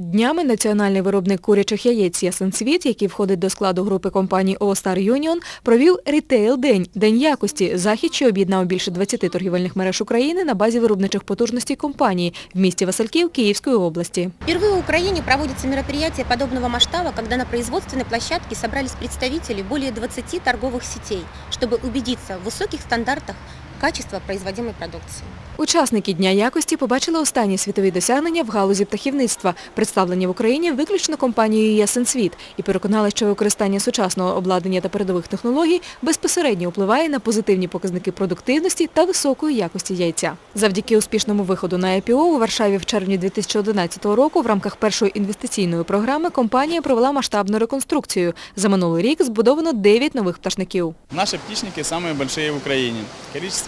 Днями національний виробник курячих яєць Ясенцвіт, який входить до складу групи компаній All Star Union, провів рітейл-день, день якості, захід, що об'єднав більше 20 торгівельних мереж України на базі виробничих потужностей компанії в місті Васильків Київської області. Впервые в Украине проводится мероприятие подобного масштаба, когда на производственной площадке собрались представители более 20 торговых сетей, чтобы убедиться в высоких стандартах качества производимой продукции. Учасники Дня якості побачили останні світові досягнення в галузі птахівництва, представлені в Україні виключно компанією Ясенсвіт, і переконали, що використання сучасного обладнання та передових технологій безпосередньо впливає на позитивні показники продуктивності та високої якості яйця. Завдяки успішному виходу на IPO у Варшаві в червні 2011 року в рамках першої інвестиційної програми компанія провела масштабну реконструкцію. За минулий рік збудовано 9 нових пташників. Наши птичники самые большие в Украине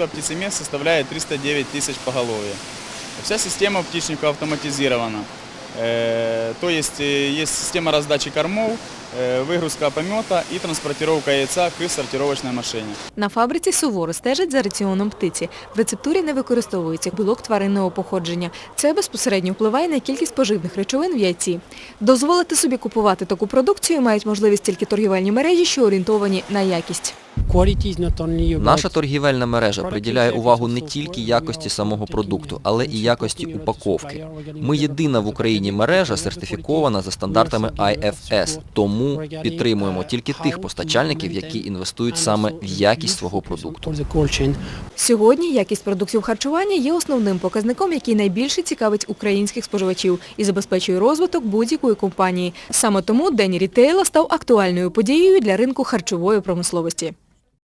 Количество птицемест составляет 309 тысяч поголовья. Вся система птичников автоматизирована. Э, То есть э, есть система раздачи кормов, э, выгрузка помета и транспортировка яйца к сортировочной машине. На фабриці суворо стежать за раціоном птиці. В рецептурі не використовується білок тваринного походження. Це безпосередньо впливає на кількість поживних речовин в яйці. Дозволити собі купувати таку продукцію мають можливість тільки торгівельні мережі, що орієнтовані на якість. Наша торгівельна мережа приділяє увагу не тільки якості самого продукту, але і якості упаковки. Ми єдина в Україні мережа, сертифікована за стандартами IFS, тому підтримуємо тільки тих постачальників, які інвестують саме в якість свого продукту. Сьогодні якість продуктів харчування є основним показником, який найбільше цікавить українських споживачів і забезпечує розвиток будь-якої компанії. Саме тому День рітейла став актуальною подією для ринку харчової промисловості.